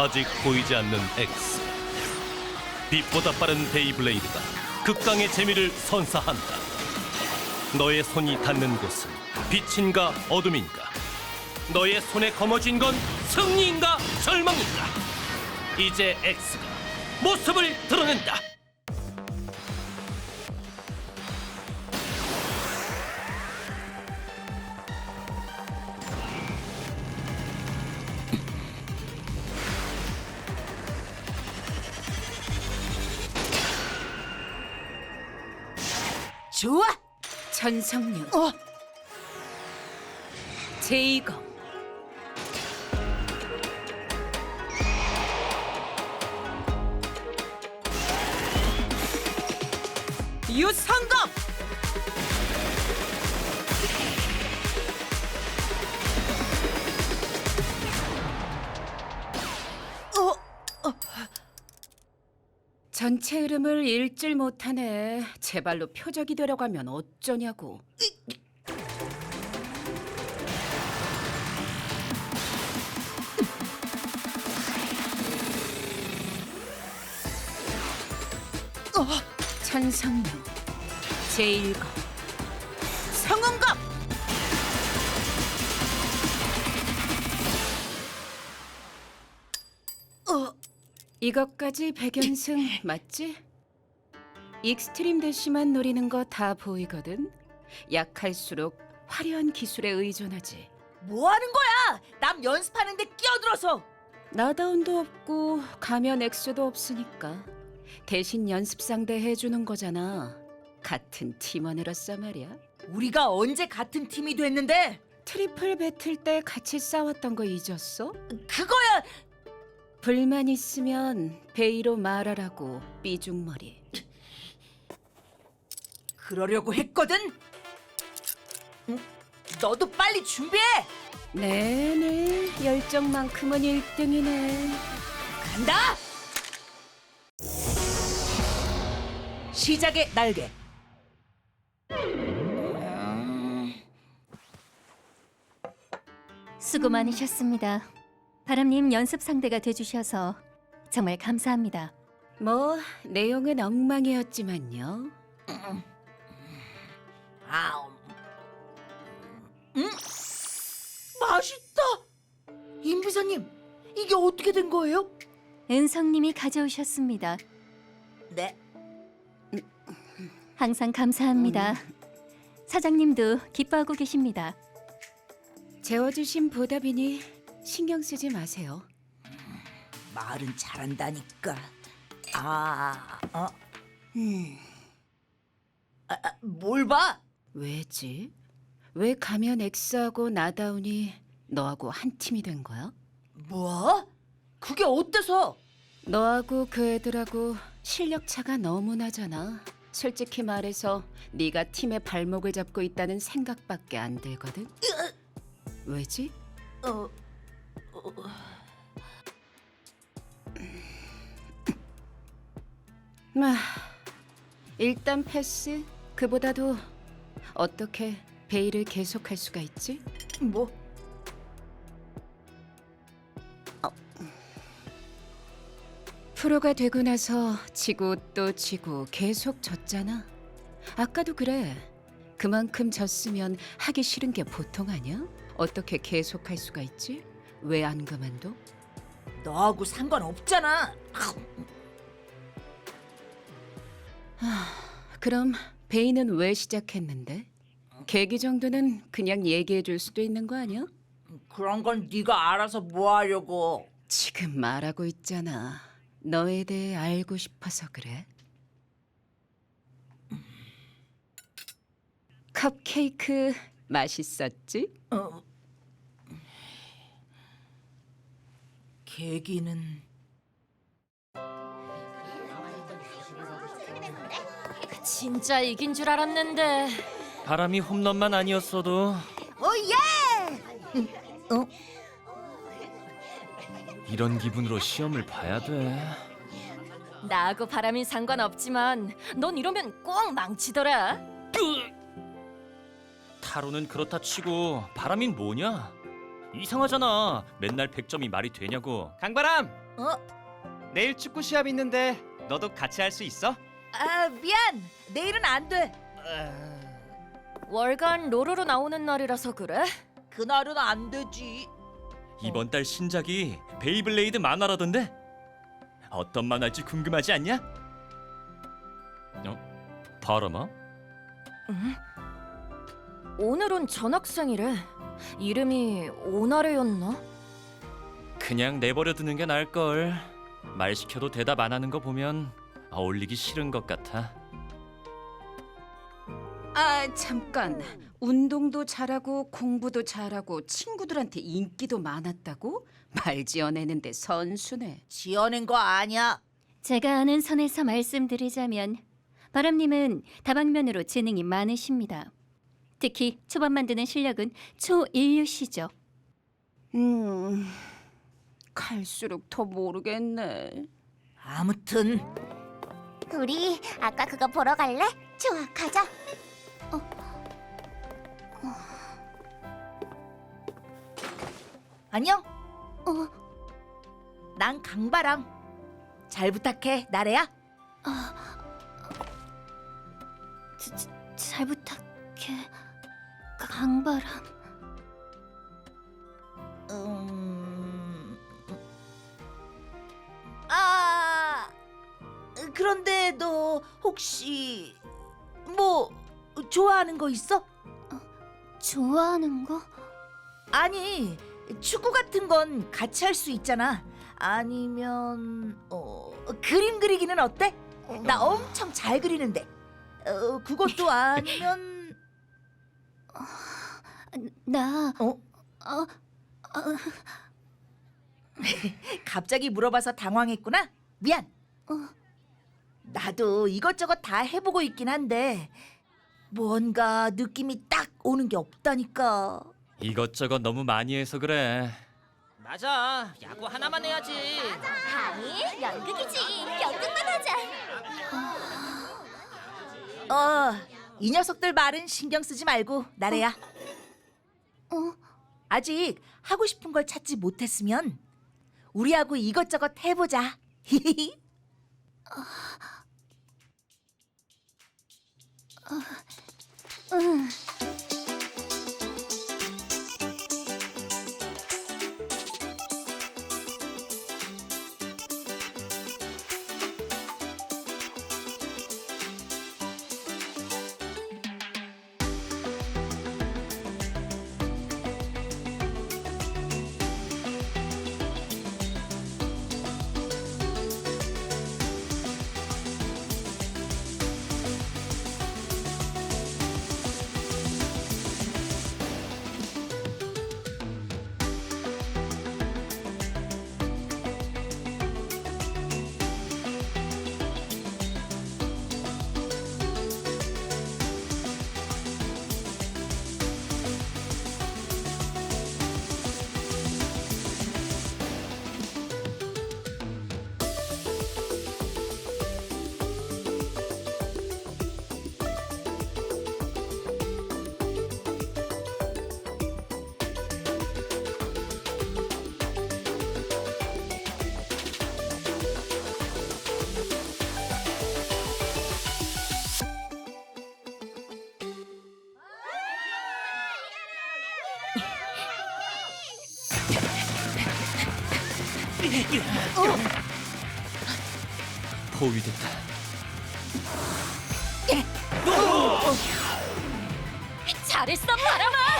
아직 보이지 않는 X. 빛보다 빠른 베이블레이드가 극강의 재미를 선사한다. 너의 손이 닿는 곳은 빛인가 어둠인가? 너의 손에 거머쥔 건 승리인가 절망인가? 이제 X가 모습을 드러낸다. 좋아. 전성류 어, 제이검 유성검. 전체 흐름을 읽질 못하네 제 발로 표적이 되려가면 어쩌냐고 천성류 제일검 성운검. 어, 이것까지 백연승 맞지? 익스트림 대시만 노리는 거 다 보이거든 약할수록 화려한 기술에 의존하지 뭐 하는 거야? 남 연습하는데 끼어들어서. 나다운도 없고 가면 액수도 없으니까 대신 연습 상대 해주는 거잖아. 같은 팀원으로서 말이야. 우리가 언제 같은 팀이 됐는데? 트리플 배틀 때 같이 싸웠던 거 잊었어? 그거야. 불만 있으면 베이로 말하라고 삐죽머리. 그러려고 했거든. 응? 너도 빨리 준비해. 네네 열정만큼은 1등이네. 간다. 시작의 날개. 수고 많으셨습니다. 바람님 연습 상대가 돼주셔서 정말 감사합니다. 뭐 내용은 엉망이었지만요. 아우. 음, 맛있다. 임 비서님, 이게 어떻게 된 거예요? 은성님이 가져오셨습니다. 네. 항상 감사합니다. 사장님도 기뻐하고 계십니다. 재워주신 보답이니 신경 쓰지 마세요. 말은 잘한다니까. 아, 어, 음. 아, 아, 뭘 봐? 왜지? 왜 가면 엑스하고 나다운이 너하고 한 팀이 된 거야? 뭐? 그게 어때서? 너하고 그 애들하고 실력 차가 너무 나잖아. 솔직히 말해서 네가 팀의 발목을 잡고 있다는 생각밖에 안 들거든. 왜지? 어, 마, 일단 패스. 그보다도 어떻게 베일을 계속할 수가 있지? 뭐? 프로가 되고 나서 지고 또 지고 계속 졌잖아. 아까도 그래. 그만큼 졌으면 하기 싫은 게 보통 아니야? 어떻게 계속할 수가 있지? 왜 안 그만둬? 너하고 상관없잖아. 그럼 베이는 왜 시작했는데? 계기 정도는 그냥 얘기해 줄 수도 있는 거 아니야? 그런 건 네가 알아서 뭐 하려고. 지금 말하고 있잖아. 너에 대해 알고 싶어서 그래. 컵케이크 맛있었지? 어. 계기는 진짜 이긴 줄 알았는데 바람이 홈런만 아니었어도 오예! 어? 이런 기분으로 시험을 봐야 돼. 나하고 바람이 상관없지만 넌 이러면 꼭 망치더라. 타로는 그렇다 치고 바람인 뭐냐? 이상하잖아. 맨날 100점이 말이 되냐고. 강바람 어? 내일 축구 시합 있는데 너도 같이 할 수 있어? 아 미안. 내일은 안 돼. 월간 로로로 나오는 날이라서 그래? 그날은 안 되지. 이번 달 신작이 베이블레이드 만화라던데. 어떤 만화일지 궁금하지 않냐? 어? 바람아? 오늘은 전학생이래. 이름이 오나레였나? 그냥 내버려 두는 게 나을 걸. 말 시켜도 대답 안 하는 거 보면 어울리기 싫은 것 같아. 아 잠깐 운동도 잘하고 공부도 잘하고 친구들한테 인기도 많았다고 말 지어내는데 선수네. 지어낸 거 아니야. 제가 아는 선에서 말씀드리자면 바람님은 다방면으로 재능이 많으십니다. 특히 초밥 만드는 실력은 초일류시죠. 음 갈수록 더 모르겠네. 아무튼 우리 아까 그거 보러 갈래? 좋아, 가자. 안녕. 어. 난 강바람. 잘 부탁해, 나래야. 잘 부탁해, 강바람. 음. 아. 그런데 너 혹시 뭐 좋아하는 거 있어? 좋아하는 거? 아니, 축구 같은 건 같이 할 수 있잖아. 아니면 어, 그림 그리기는 어때? 나 엄청 잘 그리는데. 어, 그것도 아니면 나 어? 어, 갑자기 물어봐서 당황했구나. 미안. 나도 이것저것 다 해보고 있긴 한데 뭔가 느낌이 딱 오는 게 없다니까. 이것저것 너무 많이 해서 그래. 맞아 야구 하나만 해야지 아니, 연극이지. 연극만 하자. 어, 이 녀석들 말은 신경 쓰지 말고 나래야. 어? 아직 하고 싶은 걸 찾지 못했으면 우리하고 이것저것 해보자. 포위됐다. 잘했어, 바람아! 바람아!